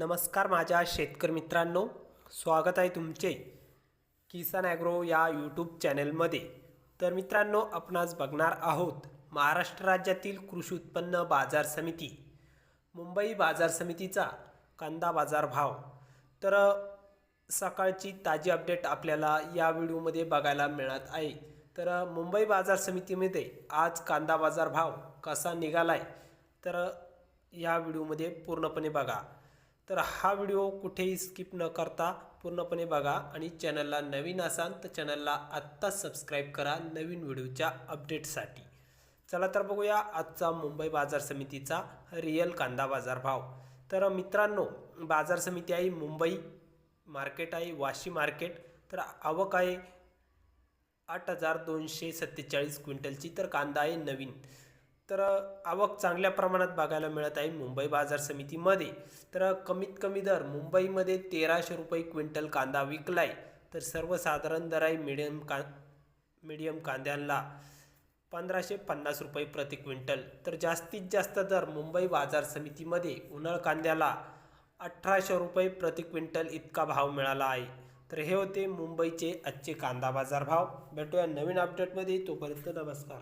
नमस्कार माझ्या शेतकरी मित्रांनो. स्वागत आहे तुमचे किसान ॲग्रो या यूट्यूब चॅनलमध्ये. तर मित्रांनो आपण आज बघणार आहोत महाराष्ट्र राज्यातील कृषी उत्पन्न बाजार समिती. मुंबई बाजार समितीचा कांदा बाजार भाव. तर सकाळची ताजी अपडेट आपल्याला या व्हिडिओमध्ये बघायला मिळत आहे. तर मुंबई बाजार समितीमध्ये आज कांदा बाजार भाव कसा निघाला आहे तर या व्हिडिओमध्ये पूर्णपणे बघा. तर हा व्हिडिओ कुठेही स्किप न करता पूर्णपणे बघा आणि चॅनलला नवीन असाल तर चॅनलला आत्ताच सबस्क्राईब करा नवीन व्हिडिओच्या अपडेटसाठी चला तर बघूया आजचा मुंबई बाजार समितीचा रिअल कांदा बाजार भाव. तर मित्रांनो बाजार समिती आहे मुंबई मार्केट आहे वाशी मार्केट तर आवक आहे आठ हजार दोनशे सत्तेचाळीस क्विंटलची तर कांदा आहे नवीन. तर आवक चांगल्या प्रमाणात बघायला मिळत आहे मुंबई बाजार समितीमध्ये. तर कमीत कमी दर मुंबईमध्ये तेराशे रुपये क्विंटल कांदा विकला आहे तर सर्वसाधारण दर आहे मिडियम का मिडियम कांद्यांना पंधराशे पन्नास रुपये प्रति क्विंटल. तर जास्तीत जास्त दर मुंबई बाजार समितीमध्ये उन्हाळ कांद्याला अठराशे रुपये प्रति क्विंटल इतका भाव मिळाला आहे. तर हे होते मुंबईचे आजचे कांदा बाजार भाव. भेटूया नवीन अपडेटमध्ये तोपर्यंत नमस्कार.